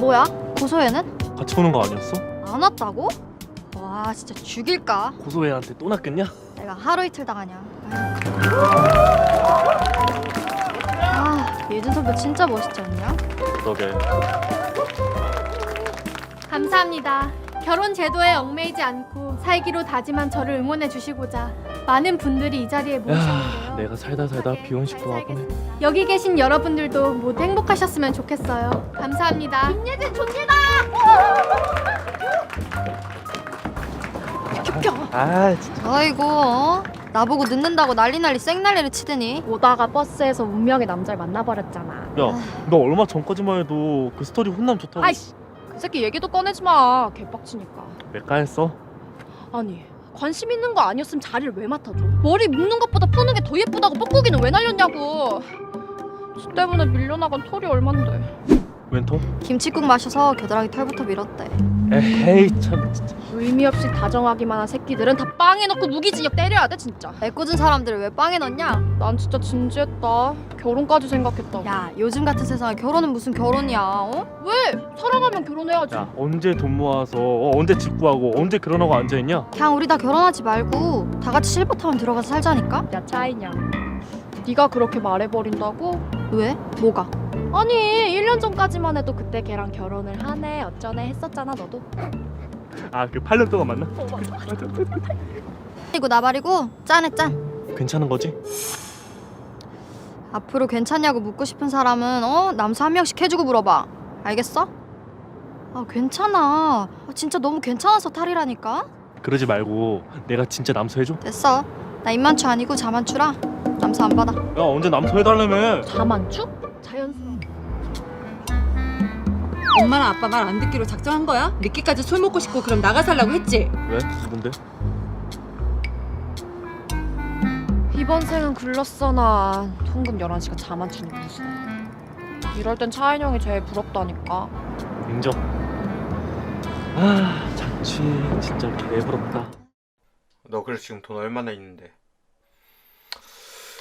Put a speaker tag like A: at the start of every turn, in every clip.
A: 뭐야? 고소혜는?
B: 같이 오는 거 아니었어?
A: 안 왔다고? 와 진짜 죽일까?
B: 고소혜한테 또 낚였냐?
A: 내가 하루 이틀 당하냐? 아 예준 선배 진짜 멋있지 않냐?
B: 그러게
C: 감사합니다. 결혼 제도에 얽매이지 않고 살기로 다짐한 저를 응원해 주시고자 많은 분들이 이 자리에 모이셨는데요.
B: 내가 살다 살다 비혼식도 하고 네
C: 여기 계신 여러분들도 모두 행복하셨으면 좋겠어요. 감사합니다. 김예진 존재다.
B: 아 진짜
A: 아이고 어? 나보고 늦는다고 난리 난리 쌩난리를 치더니
C: 오다가 버스에서 운명의 남자를 만나버렸잖아.
B: 야너 얼마 전까지만 해도 그 스토리 훈남 좋다고
D: 아이씨 그 새끼 얘기도 꺼내지 마 개빡치니까
B: 맥가했어?
D: 아니 관심 있는 거 아니었으면 자리를 왜 맡아줘? 머리 묶는 것보다 푸는 게 더 예쁘다고 뻐꾸기는 왜 날렸냐고. 지 때문에 밀려나간 털이 얼만데
B: 웬터?
A: 김치국 마셔서 겨드랑이 털부터 밀었대
B: 에헤이 참 진짜
D: 의미 없이 다정하기만 한 새끼들은 다 빵에 넣고 무기징역 때려야 돼 진짜
A: 애꿎은 사람들을 왜 빵에 넣냐?
D: 난 진짜 진지했다 결혼까지 생각했다
A: 야 요즘 같은 세상에 결혼은 무슨 결혼이야 어?
D: 왜 사랑하면 결혼해야지
B: 야 언제 돈 모아서 어, 언제 집 구하고 언제 결혼하고 앉아 있냐?
A: 그냥 우리 다 결혼하지 말고 다 같이 실버타운 들어가서 살자니까?
D: 야 차이냐 네가 그렇게 말해버린다고?
A: 왜? 뭐가?
D: 아니 1년 전까지만 해도 그때 걔랑 결혼을 하네 어쩌네 했었잖아 너도
B: 아 그 8년 동안 만나?
A: 이고 나발이고 짠해 짠
B: 괜찮은 거지?
A: 앞으로 괜찮냐고 묻고 싶은 사람은 어 남사 한 명씩 해주고 물어봐 알겠어? 아 괜찮아 아, 진짜 너무 괜찮아서 탈이라니까
B: 그러지 말고 내가 진짜 남소해줘?
A: 됐어 나 입만추 아니고 자만추라 남사 안 받아
B: 야 언제 남소 해달라며
D: 자만추? 자연스러워
E: 엄마랑 아빠 말 안 듣기로 작정한 거야? 늦게까지 술 먹고 싶고 그럼 나가 살라고 했지?
B: 왜? 누군데?
D: 이번 생은 글렀어 난 통금 11시가 자만추는 무슨 이럴 땐 차인 형이 제일 부럽다니까
B: 인정 아 자취 진짜 개부럽다
F: 너 그래서 지금 돈 얼마나 있는데?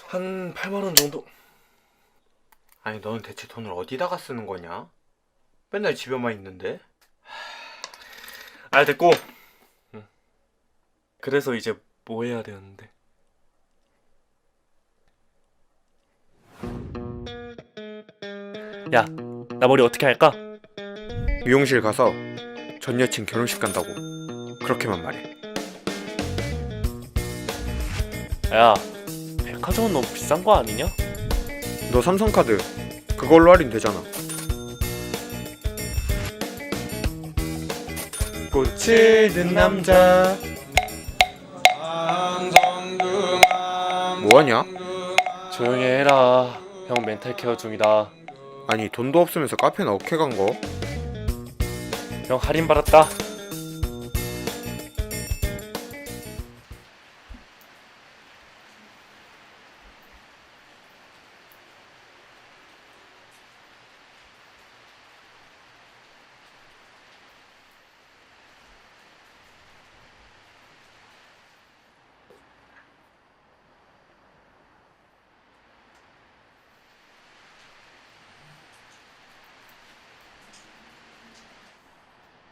B: 한 8만 원 정도?
F: 아니 너는 대체 돈을 어디다가 쓰는 거냐? 맨날 집에만 있는데?
B: 아 됐고 응. 그래서 이제 뭐 해야 되는데 야 나 머리 어떻게 할까?
F: 미용실 가서 전 여친 결혼식 간다고 그렇게만 말해
B: 야 백화점은 너무 비싼 거 아니냐?
F: 너 삼성카드 그걸로 할인 되잖아 꽃을 든 남자 뭐하냐?
B: 조용히 해라 형 멘탈 케어 중이다
F: 아니 돈도 없으면서 카페나 어케 간 거?
B: 형 할인 받았다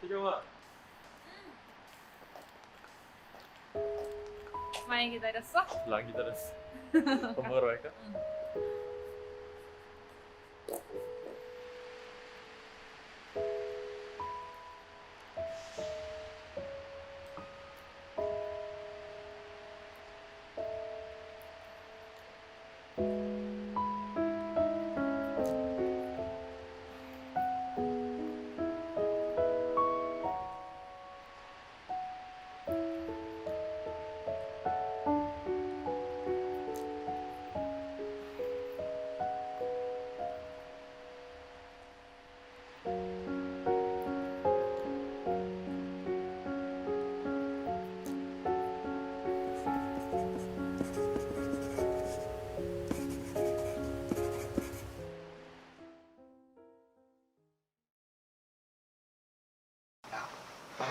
B: 태경아
G: 많이 기다렸어?
B: 안 기다렸어 밥 먹으러 갈까?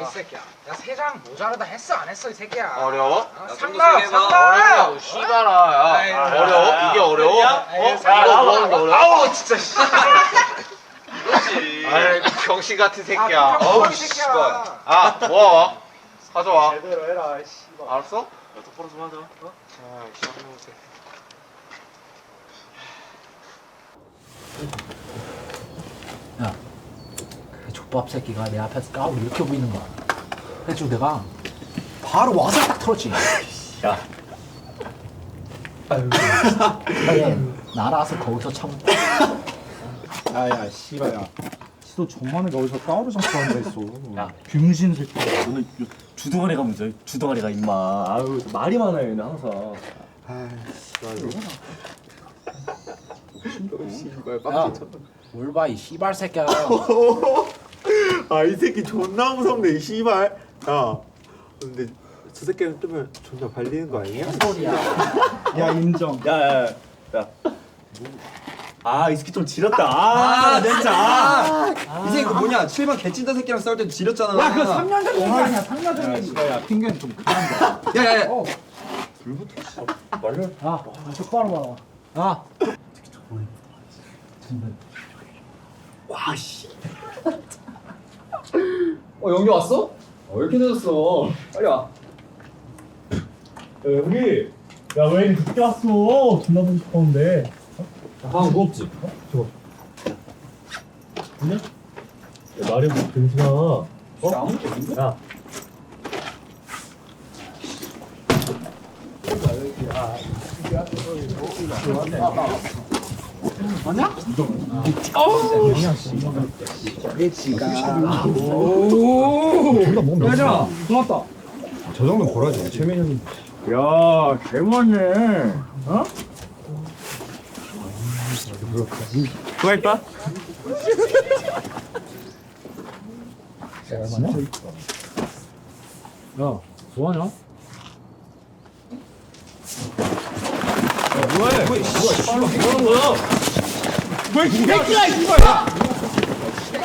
H: 이 새끼야. 야 세 장 모자라다 했어 안 했어 이 새끼야.
G: 어려워?
H: 어, 상담 상담.
G: 어려워 씨발아
H: 아이,
G: 야 어려워? 이게 어려워? 어? 이거 뭐 하는 게 어려워?
H: 아우 진짜. 씨.
G: 아이 병신 같은 새끼야
H: 아,
G: 어우
H: 새끼야.
G: 씨발 아 모아와 가져와
H: 제대로 해라 씨발.
G: 알았어?
I: 똑바로 좀 하자 어?
G: 아 쌍놈 새끼
J: 그 족 밥 새끼가 내 앞에서 까고 이렇게 보이는 거야. 그래가지고 내가 바로 와서 딱 털었지.
I: 야.
J: 그래, 날아서 거기서 참.
K: 야야 씨발야. 시도 정만에 어디서 까오르 장사 한다 했어.
I: 야. 병신 새끼. 너는 요 주둥아리 가면서 주둥아리가 임마. 아유 말이 많아요 얘는 항상.
J: 야, 뭘봐 이 씨발 새끼야.
K: 아 이 새끼 존나 무섭네 이 씨발. 야 근데 저 새끼는 뜨면 존나 발리는 거 아니야?
J: 소리야.
K: 야 인정.
I: 야야 야. 아 이 새끼 좀 지렸다. 아, 진짜.
L: 이 새끼 그 뭐냐? 7번 개찐다 새끼랑 싸울 때 지렸잖아.
J: 야, 그거 3년 전 얘기 아니야, 3년 전 얘기.
K: 야? 핑계는 좀 그만다
L: 야 야야.
J: 아, 똑바로 봐. 아,
L: 어 영기 왔어? 어, 왜 이렇게 늦었어? 빨리 와.
I: 야 여기. 야 왜 이렇게 늦게 왔어? 존나 보고 싶었는데.
L: 방금 무겁지?
I: 야, 말이 뭐 병신아 어? 야
L: 야자 고맙다
K: 저 정도는 벌어야지 최민현이
I: 야, 개만네. 어? 수고했다.
J: 야, 뭐하냐?
I: 뭐해? 뭐하는 거야? 왜이 새끼야, 이발!